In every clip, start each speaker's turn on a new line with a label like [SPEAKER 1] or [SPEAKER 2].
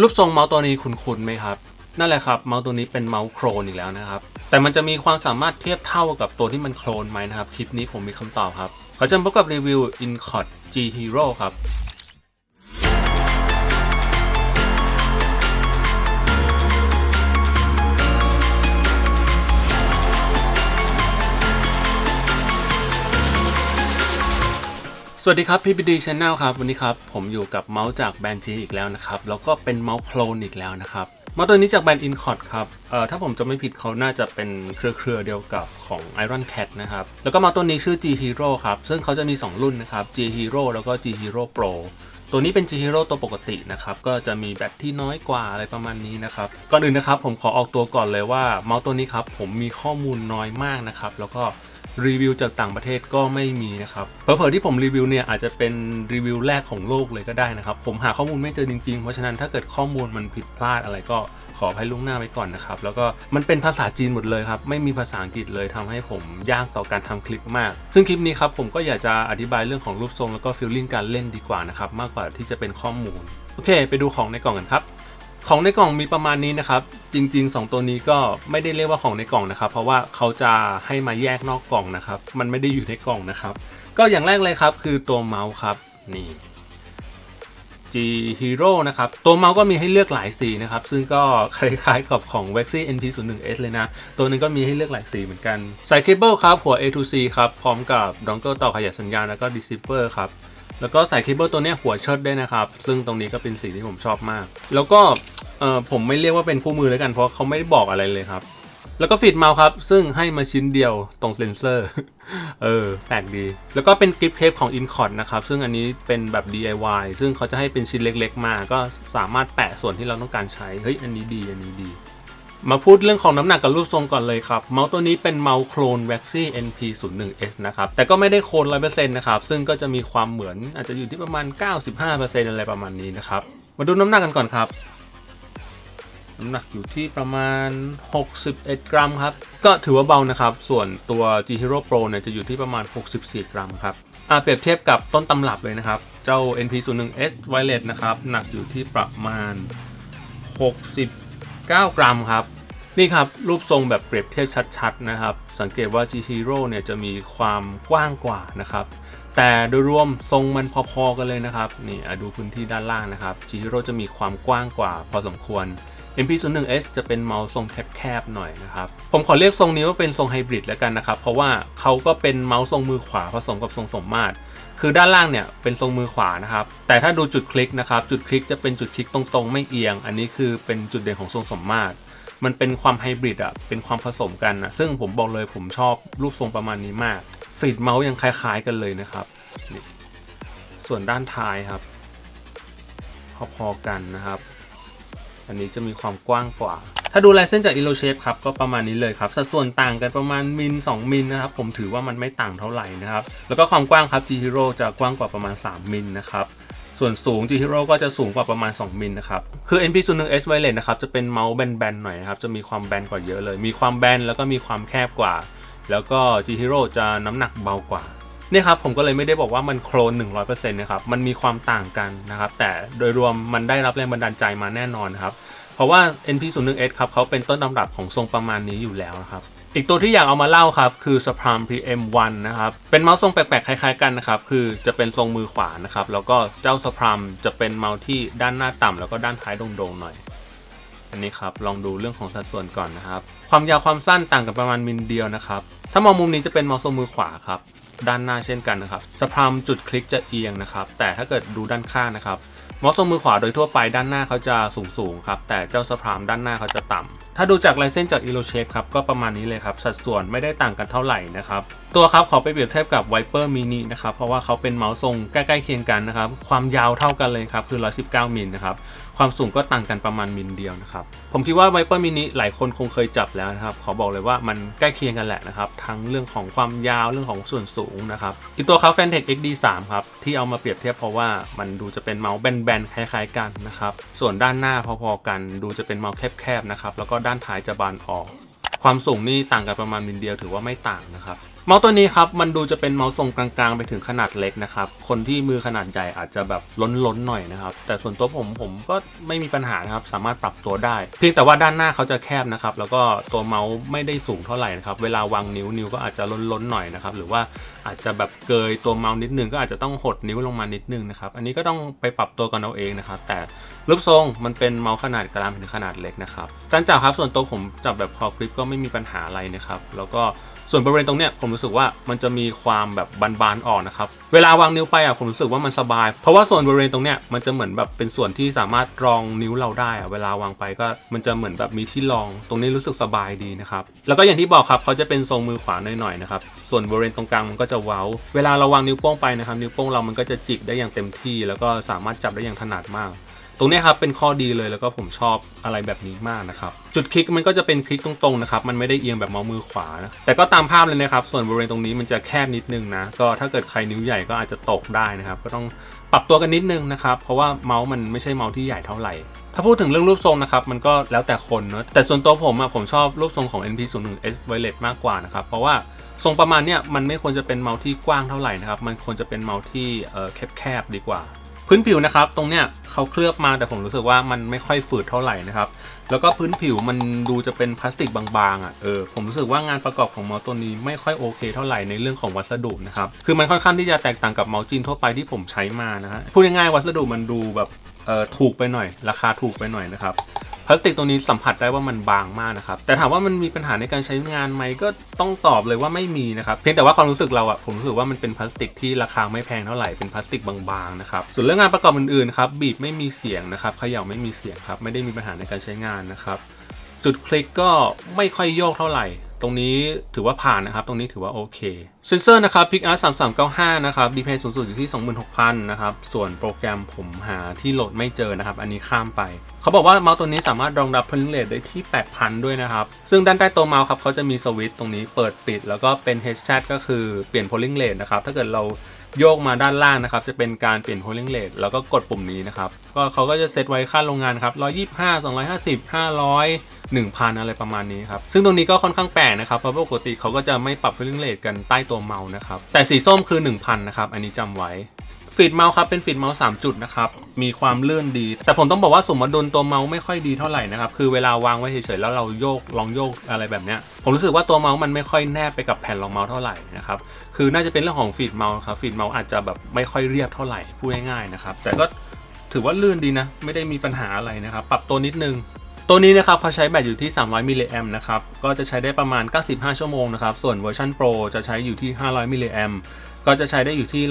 [SPEAKER 1] รูปทรงเมาส์ตัวนี้คุ้นๆไหมครับ นั่นแหละครับเมาส์ตัวนี้เป็นเมาส์โครนอีกแล้วนะครับ แต่มันจะมีความสามารถเทียบเท่ากับตัวที่มันโครนไหมนะครับ คลิปนี้ผมมีคำตอบครับ ขอเชิญพบกับรีวิว Incot G Hero ครับ สวัสดีครับ PPD Channel ครับวันนี้ครับผมอยู่กับเมาส์จากแบรนด์ G อีกแล้วนะครับแล้วก็เป็นเมาส์โคลนอีกแล้วนะครับเมาส์ตัวนี้จากแบรนด์ Incot ครับเอ่อถ้าผมจะไม่ผิดเขาน่าจะเป็นเครือเครือเดียวกับของ Iron Cat นะครับแล้วก็เมาส์ตัวนี้ชื่อ G Hero ครับซึ่งเขาจะมี 2 รุ่นนะครับ G Hero แล้วก็ G Hero Pro ตัวนี้เป็น G Hero ตัวปกตินะครับก็จะมีแบตที่น้อยกว่าอะไรประมาณนี้นะครับก่อนอื่นนะครับผมขอออกตัวก่อนเลยว่าเมาส์ตัวนี้ครับผมมีข้อมูลน้อยมากนะครับแล้วก็ รีวิวจากต่างประเทศก็ไม่มีนะครับเผลอๆที่ผมรีวิวเนี่ยอาจจะเป็นรีวิวแรกของโลกเลยก็ได้นะครับ ผมหาข้อมูลไม่เจอจริงๆ เพราะฉะนั้นถ้าเกิดข้อมูลมันผิดพลาดอะไรก็ขอให้ล่วงหน้าไว้ก่อนนะครับ แล้วก็มันเป็นภาษาจีนหมดเลยครับ ไม่มีภาษาอังกฤษเลยทำให้ผมยากต่อการทำคลิปมาก ซึ่งคลิปนี้ครับผมก็อยากจะอธิบายเรื่องของรูปทรงแล้วก็ฟีลลิ่งการเล่นดีกว่านะครับ มากกว่าที่จะเป็นข้อมูล โอเค ไปดูของในกล่องกันครับ ของในกล่องมีประมาณนี้นะครับ จริง ๆ 2 ตัวนี้ก็ไม่ได้เรียกว่าของในกล่องนะครับ เพราะว่าเขาจะให้มาแยกนอกกล่องนะครับ มันไม่ได้อยู่ในกล่องนะครับ ก็อย่างแรกเลยครับคือตัวเมาส์ครับนี่ G Hero นะครับ ตัวเมาส์ก็มีให้เลือกหลายสีนะครับ ซึ่งก็คล้ายๆกับของ Vexy NP01S เลยนะ ตัวนึงก็มีให้เลือกหลายสีเหมือนกันสายเคเบิลครับหัว A to C ครับ พร้อมกับดองเกิลต่อขยายสัญญาณแล้วก็ Deceiver ครับ แล้วก็สายเคเบิลตัวนี้หัวเชิดด้วยนะครับ ซึ่งตรงนี้ก็เป็นสิ่งที่ผมชอบมาก แล้วก็ผมไม่เรียกว่าเป็นคู่มือแล้วกันเพราะเขาไม่ได้บอกอะไรเลยครับ แล้วก็ฟีดเมาส์ครับ ซึ่งให้มาชิ้นเดียวตรงเซนเซอร์ เออแปลกดี แล้วก็เป็นกริปเทปของ i n c o t นะครับ ซึ่งอันนี้เป็นแบบ DIY ซึ่งเขาจะให้เป็นชิ้นเล็กๆมา ก็สามารถแปะส่วนที่เราต้องการใช้ เฮ้ย อันนี้ดี อันนี้ดี มาพูดเรื่องของน้ำหนักกับรูปทรงก่อนเลยครับ เมาส์ตัวนี้เป็นเมาส์โคลน Waxy NP01S นะครับ แต่ก็ไม่ได้โคลน 100%นะครับ ซึ่งก็จะมีความเหมือนอาจจะอยู่ที่ประมาณ 95%อะไรประมาณนี้นะครับ มาดูน้ำหนักกันก่อนครับ น้ำหนักอยู่ที่ประมาณ 61 กรัมครับ ก็ถือว่าเบานะครับ ส่วนตัว G Hero Pro เนี่ยจะอยู่ที่ประมาณ 64 กรัมครับอ่าเปรียบเทียบกับต้นตำรับเลยนะครับ เจ้า NP01S Wireless นะครับ หนักอยู่ที่ประมาณ 9 กรัมครับ นี่ครับ รูปทรงแบบเปรียบเทียบชัดๆนะครับ สังเกตว่า G Hero เนี่ยจะมีความกว้างกว่านะครับ แต่โดยรวมทรงมันพอๆกันเลยนะครับ นี่ดูพื้นที่ด้านล่างนะครับ G Hero จะมีความกว้างกว่าพอสมควร MP01S จะเป็นเมาส์ทรงแคบๆหน่อยนะครับ ผมขอเรียกทรงนี้ว่าเป็นทรงไฮบริดแล้วกันนะครับ เพราะว่าเขาก็เป็นเมาส์ทรงมือขวาผสมกับทรงสมมาตร คือด้านล่างเนี่ยเป็นทรงมือขวานะครับ แต่ถ้าดูจุดคลิกนะครับ จุดคลิกจะเป็นจุดคลิกตรงๆ ไม่เอียง อันนี้คือเป็นจุดเด่นของทรงสมมาตร มันเป็นความไฮบริดอะ เป็นความผสมกันนะซึ่งผมบอกเลยผมชอบรูปทรงประมาณนี้มาก ฟีดเมาส์ยังคล้ายๆกันเลยนะครับ ส่วนด้านท้ายครับ พอๆกันนะครับ อันนี้จะมีความกว้างกว่า ถ้าดูลายเส้นจาก Elo Shape ครับก็ประมาณนี้เลยครับ สัดส่วนต่างกันประมาณมิล2มิลนะครับ ผมถือว่ามันไม่ต่างเท่าไหร่นะครับ แล้วก็ความกว้างครับ G Hero จะกว้างกว่าประมาณ 3 มิลนะครับส่วนสูง G Hero ก็จะสูงกว่าประมาณ 2 มิลนะครับ คือ NP01S Wireless นะครับ จะเป็นเมาส์แบนๆหน่อยนะครับ จะมีความแบนกว่าเยอะเลย มีความแบนแล้วก็มีความแคบกว่า แล้วก็ G Hero จะน้ำหนักเบากว่า เนี่ยครับผมก็เลยไม่ได้บอกว่ามันโคลน 100%นะครับมันมีความต่างกันนะครับแต่โดยรวมมันได้รับแรงบันดาลใจมาแน่นอนนครับเพราะว่า NP01S ครับเขาเป็นต้นตำรับของทรงประมาณนี้อยู่แล้วนะครับอีกตัวที่อยากเอามาเล่าครับคือ Supram PM1 นะครับเป็นเมาส์ทรงแปลกๆคล้ายๆกันนะครับคือจะเป็นทรงมือขวานะครับแล้วก็เจ้า Supram จะเป็นเมาส์ที่ด้านหน้าต่ำแล้วก็ด้านท้ายโด่งๆหน่อยอันนี้ครับลองดูเรื่องของสัดส่วนก่อนนะครับ ความยาวความสั้นต่างกันประมาณมิลเดียวนะครับถ้ามองมุมนี้จะเป็นเมาส์ทรงมือขวาครับ ด้านหน้าเช่นกันนะครับสพรามจุดคลิกจะเอียงนะครับ แต่ถ้าเกิดดูด้านข้างนะครับมอสตรงมือขวาโดยทั่วไปด้านหน้าเขาจะสูงสูงครับแต่เจ้าสพรามด้านหน้าเขาจะต่ำ ถ้าดูจากลายเส้นจาก Elo Shape ครับก็ประมาณนี้เลยครับสัดส่วนไม่ได้ต่างกันเท่าไหร่นะครับตัวครับขอไปเปรียบเทียบกับ Viper Mini นะครับเพราะว่าเขาเป็นเมาส์ทรงใกล้ๆเคียงกันนะครับความยาวเท่ากันเลยครับคือ 119 มิลนะครับความสูงก็ต่างกันประมาณมิลเดียวนะครับผมคิดว่า Viper Mini หลายคนคงเคยจับแล้วนะครับขอบอกเลยว่ามันใกล้เคียงกันแหละนะครับทั้งเรื่องของความยาวเรื่องของส่วนสูงนะครับอีกตัวครับ Fantech XD3 ครับที่เอามาเปรียบเทียบเพราะว่ามันดูจะเป็นเมาส์แบนๆคล้ายๆกันนะครับส่วนด้านหน้าพอๆกัน ดูจะเป็นเมาส์แคบๆนะครับแล้วก็ด้านท้ายจะบานออก ความสูงนี่ต่างกันประมาณมิลเดียวถือว่าไม่ต่างนะครับ เมาส์ตัวนี้ครับมันดูจะเป็นเมาส์ทรงกลางๆ ไปถึงขนาดเล็กนะครับ คนที่มือขนาดใหญ่อาจจะแบบล้นๆหน่อยนะครับ แต่ส่วนตัวผมผมก็ไม่มีปัญหานะครับ สามารถปรับตัวได้ เพียงแต่ว่าด้านหน้าเขาจะแคบนะครับ แล้วก็ตัวเมาส์ไม่ได้สูงเท่าไหร่นะครับ เวลาวางนิ้วนิ้วก็อาจจะล้นๆหน่อยนะครับ หรือว่าอาจจะแบบเกยตัวเมาส์นิดนึงก็อาจจะต้องหดนิ้วลงมานิดนึงนะครับ อันนี้ก็ต้องไปปรับตัวกันเอาเองนะครับ แต่รูปทรงมันเป็นเมาส์ขนาดกลางถึงขนาดเล็กนะครับการจับครับส่วนตัวผมจับแบบคอกริปก็ไม่มีปัญหาอะไรนะครับ แล้วก็ ส่วนบริเวณตรงเนี้ยผมรู้สึกว่ามันจะมีความแบบบานๆออกนะครับ เวลาวางนิ้วไปอะผมรู้สึกว่ามันสบาย เพราะว่าส่วนบริเวณตรงเนี้ยมันจะเหมือนแบบเป็นส่วนที่สามารถรองนิ้วเราได้อะเวลาวางไปก็มันจะเหมือนแบบมีที่รองตรงนี้รู้สึกสบายดีนะครับแล้วก็อย่างที่บอกครับเขาจะเป็นทรงมือขวาหน่อยๆนะครับส่วนบริเวณตรงกลางมันก็จะเว้า เวลาเราวางนิ้วโป้งไปนะครับนิ้วโป้งเรามันก็จะจิกได้อย่างเต็มที่ แล้วก็สามารถจับได้อย่างถนัดมาก ตรงนี้ครับเป็นข้อดีเลยแล้วก็ผมชอบอะไรแบบนี้มากนะครับ จุดคลิกมันก็จะเป็นคลิกตรงๆนะครับ มันไม่ได้เอียงแบบเมาส์มือขวานะแต่ก็ตามภาพเลยนะครับ ส่วนบริเวณตรงนี้มันจะแคบนิดนึงนะ ก็ถ้าเกิดใครนิ้วใหญ่ก็อาจจะตกได้นะครับ ก็ต้องปรับตัวกันนิดนึงนะครับ เพราะว่าเมาส์มันไม่ใช่เมาส์ที่ใหญ่เท่าไหร่ ถ้าพูดถึงเรื่องรูปทรงนะครับ มันก็แล้วแต่คนเนอะแต่ส่วนตัวผมอะผมชอบรูปทรงของ NP01S Violet มากกว่านะครับเพราะว่าทรงประมาณเนี้ยมันไม่ควรจะเป็นเมาส์ที่กว้างเท่าไหร่นะครับ มันควรจะเป็นเมาส์ที่แคบๆดีกว่า พื้นผิวนะครับตรงเนี้ยเขาเคลือบมาแต่ผมรู้สึกว่ามันไม่ค่อยฝืดเท่าไหร่นะครับ แล้วก็พื้นผิวมันดูจะเป็นพลาสติกบางๆอะเออผมรู้สึกว่างานประกอบของเมาส์ตัวนี้ไม่ค่อยโอเคเท่าไหร่ในเรื่องของวัสดุนะครับคือมันค่อนข้างที่จะแตกต่างกับเมาส์จีนทั่วไปที่ผมใช้มานะฮะพูดง่ายๆวัสดุมันดูแบบเออถูกไปหน่อย ราคาถูกไปหน่อยนะครับ พลาสติกตรงนี้สัมผัสได้ว่ามันบางมากนะครับ แต่ถามว่ามันมีปัญหาในการใช้งานไหมก็ต้องตอบเลยว่าไม่มีนะครับ เพียงแต่ว่าความรู้สึกเราอะผมรู้สึกว่ามันเป็นพลาสติกที่ราคาไม่แพงเท่าไหร่ เป็นพลาสติกบางๆนะครับ ส่วนเรื่องงานประกอบอื่นๆครับ บีบไม่มีเสียงนะครับเขย่าไม่มีเสียงครับ ไม่ได้มีปัญหาในการใช้งานนะครับ จุดคลิกก็ไม่ค่อยโยกเท่าไหร่ ตรงนี้ถือว่าผ่านนะครับ ตรงนี้ถือว่าโอเค เซนเซอร์นะครับ PixArt 3395 นะครับ ดีเพย์สูงสุดอยู่ที่ 26,000 นะครับ ส่วนโปรแกรมผมหาที่โหลดไม่เจอนะครับ อันนี้ข้ามไป เขาบอกว่าเมาส์ตัวนี้สามารถรองรับ polling rate ได้ที่ 8,000 ด้วยนะครับ ซึ่งด้านใต้ตัวเมาส์ครับเขาจะมีสวิตช์ตรงนี้เปิดปิด แล้วก็เป็น headset ก็คือเปลี่ยน polling rate นะครับ ถ้าเกิดเรา โยกมาด้านล่างนะครับ จะเป็นการเปลี่ยน polling rate แล้วก็กดปุ่มนี้นะครับ ก็เขาก็จะเซตไว้ค่าโรงงานครับ125 250 500 1,000 อะไรประมาณนี้ครับ ซึ่งตรงนี้ก็ค่อนข้างแปลกนะครับ เพราะปกติเขาก็จะไม่ปรับ polling rate กันใต้ตัวเมาส์นะครับ แต่สีส้มคือ 1,000 นะครับ อันนี้จำไว้ ฟีดเมาส์ครับเป็นฟีดเมาส์3จุดนะครับมีความลื่นดี แต่ผมต้องบอกว่าสมดุลตัวเมาส์ไม่ค่อยดีเท่าไหร่นะครับคือเวลาวางไว้เฉยๆแล้วเราโยกลองโยกอะไรแบบเนี้ยผมรู้สึกว่าตัวเมาส์มันไม่ค่อยแนบไปกับแผ่นรองเมาส์เท่าไหร่นะครับคือน่าจะเป็นเรื่องของฟีดเมาส์ครับฟีดเมาส์อาจจะแบบไม่ค่อยเรียบเท่าไหร่พูดง่ายๆนะครับแต่ก็ถือว่าลื่นดีนะไม่ได้มีปัญหาอะไรนะครับปรับตัวนิดนึงตัวนี้นะครับเขาใช้แบตอยู่ที่ 300 มิลลิแอมนะครับ ก็จะใช้ได้ประมาณ 95 ชั่วโมงนะครับ ส่วนเวอร์ชัน Pro จะใช้อยู่ที่ 500 มิลลิแอม ก็จะใช้ได้อยู่ที่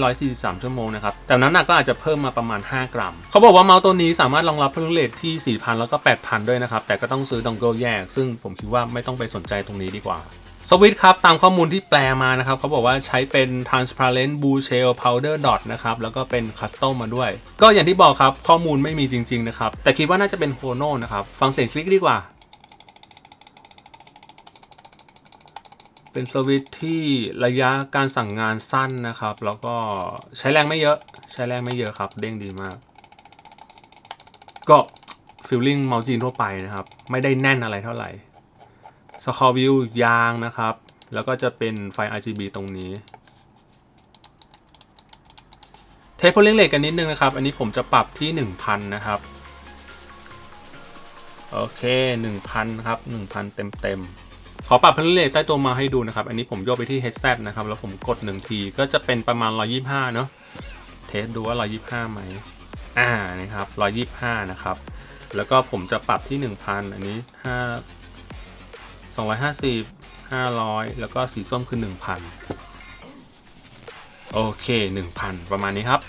[SPEAKER 1] 143 ชั่วโมงนะครับแต่น้ำหนักก็อาจจะเพิ่มมาประมาณ 5 กรัม เขาบอกว่าเมาส์ตัวนี้สามารถรองรับพลังเลทที่ 4,000 แล้วก็ 8,000 ด้วยนะครับ แต่ก็ต้องซื้อดองเกิลแยก ซึ่งผมคิดว่าไม่ต้องไปสนใจตรงนี้ดีกว่าสวิตช์ครับตามข้อมูลที่แปลมานะครับเขาบอกว่าใช้เป็น transparent blue shell powder dot นะครับแล้วก็เป็น custom มาด้วย ก็อย่างที่บอกครับข้อมูลไม่มีจริง ๆ นะครับ แต่คิดว่าน่าจะเป็น Hono นะครับ ฟังเสียงคลิกดีกว่า เป็นสวิตที่ระยะการสั่งงานสั้นนะครับ แล้วก็ใช้แรงไม่เยอะ ใช้แรงไม่เยอะครับ เด้งดีมาก ก็ฟิลลิ่งเมาส์จีนทั่วไปนะครับ ไม่ได้แน่นอะไรเท่าไหร่สคอร์วิวยางนะครับ แล้วก็จะเป็นไฟ RGB ตรงนี้ เทปโพลิงเลทกันนิดนึงนะครับ อันนี้ผมจะปรับที่ 1000 นะครับ โอเค 1,000 ครับ 1,000 เต็มเต็มๆ ขอปรับพลิงเลทใต้ตัวมาให้ดูนะครับ อันนี้ผมโยกไปที่ headset นะครับ แล้วผมกด 1 ทีก็จะเป็นประมาณ 125 เนอะเทสดูว่า 125ไหมอ่านะครับ 125 นะครับ แล้วก็ผมจะปรับที่ 1,000 อันนี้ 5 250 500 แล้วก็สีส้มคือ 1,000 โอเค 1,000 ประมาณนี้ครับ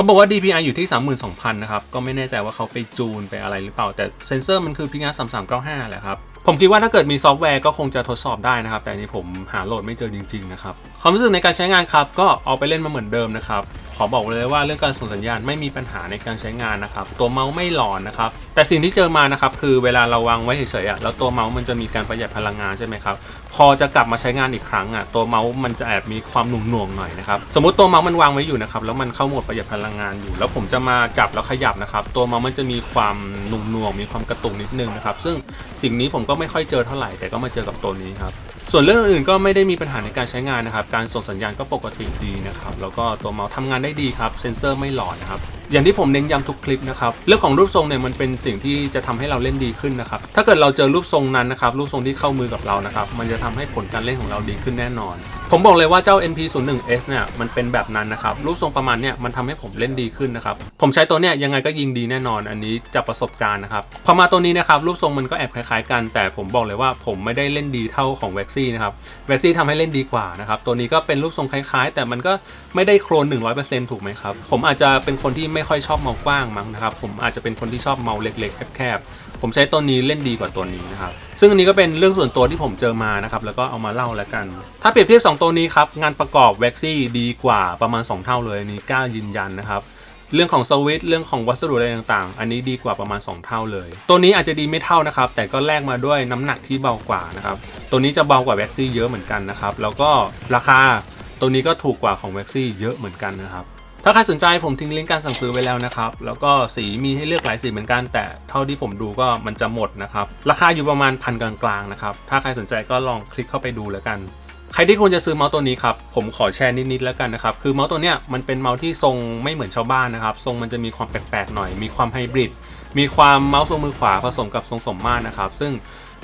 [SPEAKER 1] เขาบอกว่า DPI อยู่ที่ 32,000 นะครับ ก็ไม่แน่ใจว่าเขาไปจูนไปอะไรหรือเปล่า แต่เซนเซอร์มันคือ PIX 3395 แหละครับ ผมคิดว่าถ้าเกิดมีซอฟต์แวร์ก็คงจะทดสอบได้นะครับ แต่นี้ผมหาโหลดไม่เจอจริง ๆ นะครับ ความรู้สึกในการใช้งานครับ ก็เอาไปเล่นมาเหมือนเดิมนะครับ ขอบอกเลยว่าเรื่องการส่งสัญญาณไม่มีปัญหาในการใช้งานนะครับ ตัวเมาส์ไม่หลอนนะครับ แต่สิ่งที่เจอมานะครับคือเวลาเราวางไว้เฉยๆอะแล้วตัวเมาส์มันจะมีการประหยัดพลังงานใช่ไหมครับ อจะกลับมาใช้งานอีกครั้งอะตัวเมาส์มันจะแอบมีความหน่วงๆหน่อยนะครับสมมติตัวเมาส์มันวางไว้อยู่นะครับแล้วมันเข้าโหมดประหยัดพลังงานอยู่ แล้วผมจะมาจับแล้วขยับนะครับตัวเมาส์มันจะมีความหน่วงๆมีความกระตุกนิดนึงนะครับซึ่งสิ่งนี้ผมก็ไม่ค่อยเจอเท่าไหร่แต่ก็มาเจอกับตัวนี้ครับส่วนเรื่องอื่นก็ไม่ได้มีปัญหาในการใช้งานนะครับการส่งสัญญาณก็ปกติดีนะครับแล้วก็ตัวเมาส์ทำงานได้ดีครับเซนเซอร์ไม่หลอนนะครับ อย่างที่ผมเน้นย้ำทุกคลิปนะครับเรื่องของรูปทรงเนี่ยมันเป็นสิ่งที่จะทำให้เราเล่นดีขึ้นนะครับถ้าเกิดเราเจอรูปทรงนั้นนะครับรูปทรงที่เข้ามือกับเรานะครับมันจะทำให้ผลการเล่นของเราดีขึ้นแน่นอน ผมบอกเลยว่าเจ้า NP01S เนี่ยมันเป็นแบบนั้นนะครับรูปทรงประมาณเนี่ยมันทำให้ผมเล่นดีขึ้นนะครับผมใช้ตัวเนี่ยยังไงก็ยิงดีแน่นอน อันนี้จากประสบการณ์นะครับพอมาตัวนี้นะครับรูปทรงมันก็แอบคล้ายๆกัน แต่ผมบอกเลยว่าผมไม่ได้เล่นดีเท่าของ v e x ซี่นะครับ v e x ซี่ทำให้เล่นดีกว่านะครับตัวนี้ก็เป็นรูปทรงคล้ายๆ แต่มันก็ไม่ได้โครน100%ถูกไหมครับผมอาจจะเป็นคนที่ไไม่ค่อยชอบเมาส์กว้างมั้งนะครับ ผมอาจจะเป็นคนที่ชอบเมาส์เล็กๆแคบๆผมใช้ตัวนี้เล่นดีกว่าตัวนี้นะครับซึ่งอันนี้ก็เป็นเรื่องส่วนตัวที่ผมเจอมานะครับแล้วก็เอามาเล่าแล้วกัน ถ้าเปรียบเทียบ2ตัวนี้ครับงานประกอบ v e x ซี่ดีกว่าประมาณ 2 เท่าเลยอันนี้กล้ายืนยันนะครับเรื่องของสวิตช์เรื่องของวัสดุอะไรต่างๆ อันนี้ดีกว่าประมาณ 2 เท่าเลย ตัวนี้อาจจะดีไม่เท่านะครับ แต่ก็แลกมาด้วยน้ำหนักที่เบากว่านะครับ ตัวนี้จะเบากว่าแว็กซี่เยอะเหมือนกันนะครับ แล้วก็ราคาตัวนี้ก็ถูกกว่าของแว็กซี่เยอะเหมือนกันนะครับ ถ้าใครสนใจผมทิ้งลิงก์การสั่งซื้อไว้แล้วนะครับ แล้วก็สีมีให้เลือกหลายสีเหมือนกัน แต่เท่าที่ผมดูก็มันจะหมดนะครับ ราคาอยู่ประมาณพันกลางๆนะครับ ถ้าใครสนใจก็ลองคลิกเข้าไปดูแล้วกัน ใครที่ควรจะซื้อเมาส์ตัวนี้ครับ ผมขอแชร์นิดๆแล้วกันนะครับ คือเมาส์ตัวเนี้ยมันเป็นเมาส์ที่ทรงไม่เหมือนชาวบ้านนะครับ ทรงมันจะมีความแปลกๆหน่อย มีความไฮบริด มีความเมาส์ทรงมือขวาผสมกับทรงสมมาตรนะครับ ซึ่ง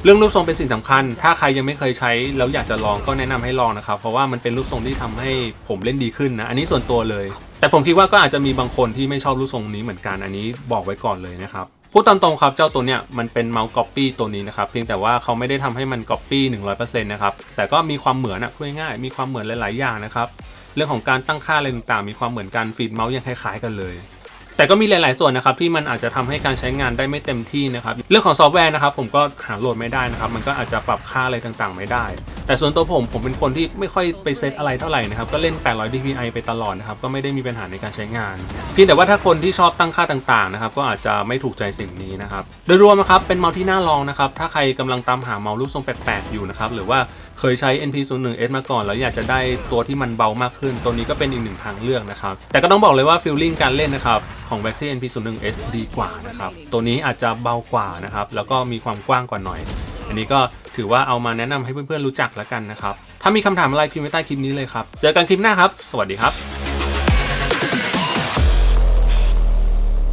[SPEAKER 1] เรื่องรูปทรงเป็นสิ่งสำคัญ ถ้าใครยังไม่เคยใช้แล้วอยากจะลองก็แนะนำให้ลองนะครับ เพราะว่ามันเป็นรูปทรงที่ทำให้ผมเล่นดีขึ้นนะ อันนี้ส่วนตัวเลย แต่ผมคิดว่าก็อาจจะมีบางคนที่ไม่ชอบรูปทรงนี้เหมือนกันอันนี้บอกไว้ก่อนเลยนะครับพูดตามตรงครับเจ้าตัวเนี้ยมันเป็นเมาส์ก๊อปปี้ตัวนี้นะครับเพียงแต่ว่าเขาไม่ได้ทำให้มันก๊อปปี้หนึ่งร้อยเปอร์เซ็นต์นะครับแต่ก็มีความเหมือนอะพูดง่ายๆมีความเหมือนหลาย ๆ อย่างนะครับเรื่องของการตั้งค่าอะไรต่างๆ มีความเหมือนกันฟีดเมาส์ยังคล้ายๆกันเลยแต่ก็มีหลาย ๆ ส่วนนะครับที่มันอาจจะทำให้การใช้งานได้ไม่เต็มที่นะครับเรื่องของซอฟต์แวร์นะครับผมก็หาโหลดไม่ได้นะครับมันก็อาจจะปรับค่าอะไรต่างๆ ไม่ได้ แต่ส่วนตัวผมผมเป็นคนที่ไม่ค่อยไปเซตอะไรเท่าไหร่นะครับ ก็เล่น 800 dpi ไปตลอดนะครับ ก็ไม่ได้มีปัญหาในการใช้งาน เพียงแต่ว่าถ้าคนที่ชอบตั้งค่าต่างๆนะครับ ก็อาจจะไม่ถูกใจสิ่งนี้นะครับ โดยรวมนะครับ เป็นเมาส์ที่น่าลองนะครับ ถ้าใครกำลังตามหาเมาส์รูปทรงแปลกๆอยู่นะครับ หรือว่าเคยใช้ NP01S มาก่อน แล้วอยากจะได้ตัวที่มันเบามากขึ้น ตัวนี้ก็เป็นอีกหนึ่งทางเลือกนะครับ แต่ก็ต้องบอกเลยว่าฟีลลิ่งการเล่นนะครับของ v a x i NP01S ดีกว่านะครับ ตัวนี้อาจจะเบากว่านะครับ แล้วก็มีความกว้างกว่าหน่อย อันนี้ก็ ถือว่าเอามาแนะนำให้เพื่อนๆรู้จักแล้วกันนะครับ ถ้ามีคำถามอะไรพิมพ์ไว้ใต้คลิปนี้เลยครับ เจอกันคลิปหน้าครับ สวัสดีครับ